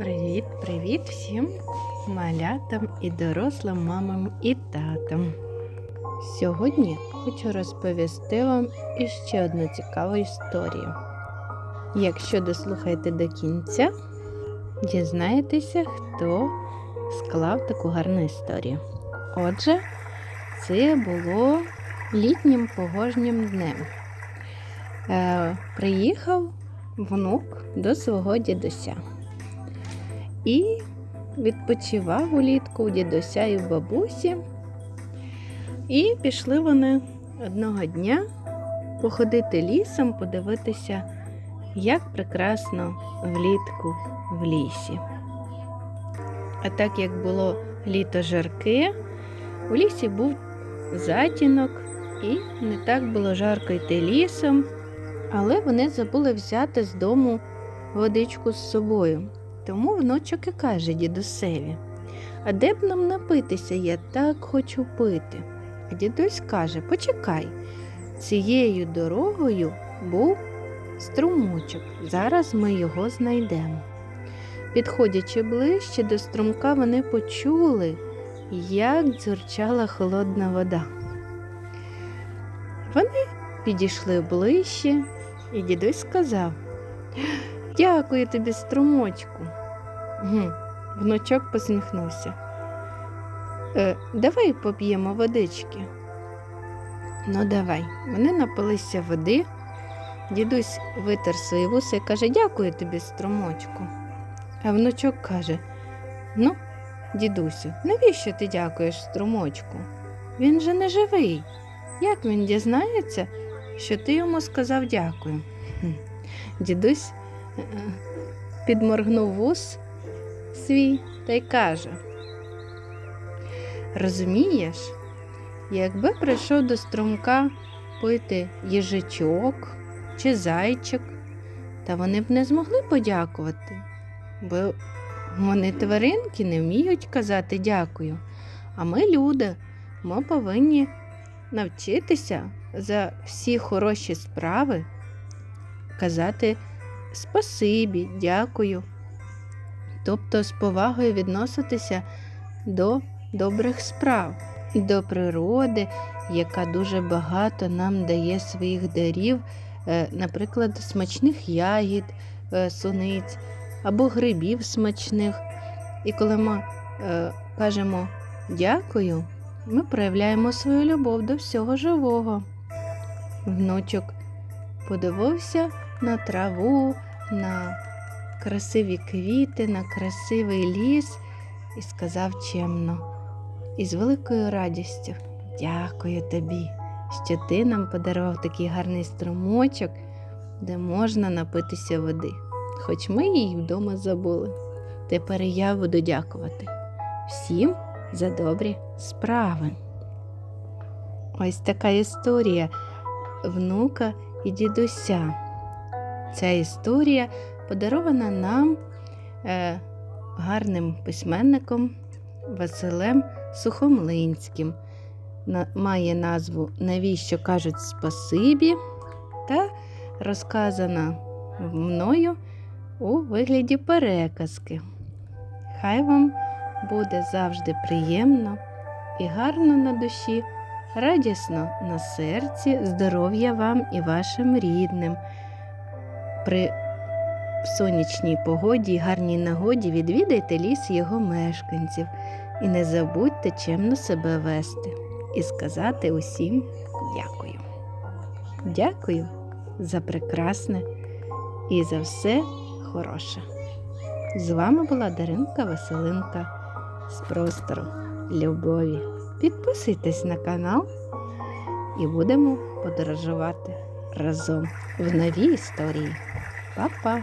Привіт-привіт всім малятам і дорослим мамам і татам. Сьогодні хочу розповісти вам іще одну цікаву історію. Якщо дослухаєте до кінця, дізнаєтеся, хто склав таку гарну історію. Отже, це було літнім погожнім днем. Е, приїхав внук до свого дідуся і відпочивав улітку у дідуся і в бабусі. І пішли вони одного дня походити лісом, подивитися, як прекрасно влітку в лісі. А так як було літо жарке, у лісі був затінок, і не так було жарко йти лісом, але вони забули взяти з дому водичку з собою. Тому внучок і каже дідусеві, а де б нам напитися, я так хочу пити. А дідусь каже, почекай, цією дорогою був струмочок, зараз ми його знайдемо. Підходячи ближче до струмка, вони почули, як дзюрчала холодна вода. Вони підійшли ближче, і дідусь сказав Дякую тобі, струмочку. Гм, Внучок посміхнувся. Е, давай поп'ємо водички. Ну, давай. Вони напилися води. Дідусь витер свої вуса і каже, дякую тобі, струмочку. А внучок каже: Ну, дідусю, навіщо ти дякуєш струмочку? Він же не живий. Як він дізнається, що ти йому сказав дякую? Дідусь е, підморгнув вус свій та й каже: Розумієш, якби прийшов до струмка пити їжачок чи зайчик, та вони б не змогли подякувати, бо вони тваринки не вміють казати дякую. А ми, люди, ми повинні навчитися за всі хороші справи казати спасибі, дякую. Тобто з повагою відноситися до добрих справ, до природи, яка дуже багато нам дає своїх дарів, е, наприклад, смачних ягід, е, суниць або грибів смачних. І коли ми е, кажемо дякую, ми проявляємо свою любов до всього живого. Внучок подивився на траву, на красиві квіти, на красивий ліс і сказав чемно, і з великою радістю дякую тобі, що ти нам подарував такий гарний струмочок, де можна напитися води. Хоч ми її вдома забули. Тепер я буду дякувати всім за добрі справи. Ось така історія внука і дідуся. Ця історія подарована нам е, гарним письменником Василем Сухомлинським. На, має назву Навіщо кажуть спасибі та розказана мною у вигляді переказки. Хай вам буде завжди приємно і гарно на душі, радісно на серці, здоров'я вам і вашим рідним. При сонячній погоді і гарній нагоді відвідайте ліс його мешканців і не забудьте чемно себе вести і сказати усім дякую. Дякую за прекрасне і за все хороше. З вами була Даринка Василинка з простору любові. Підписуйтесь на канал і будемо подорожувати разом в новій історії. Papá.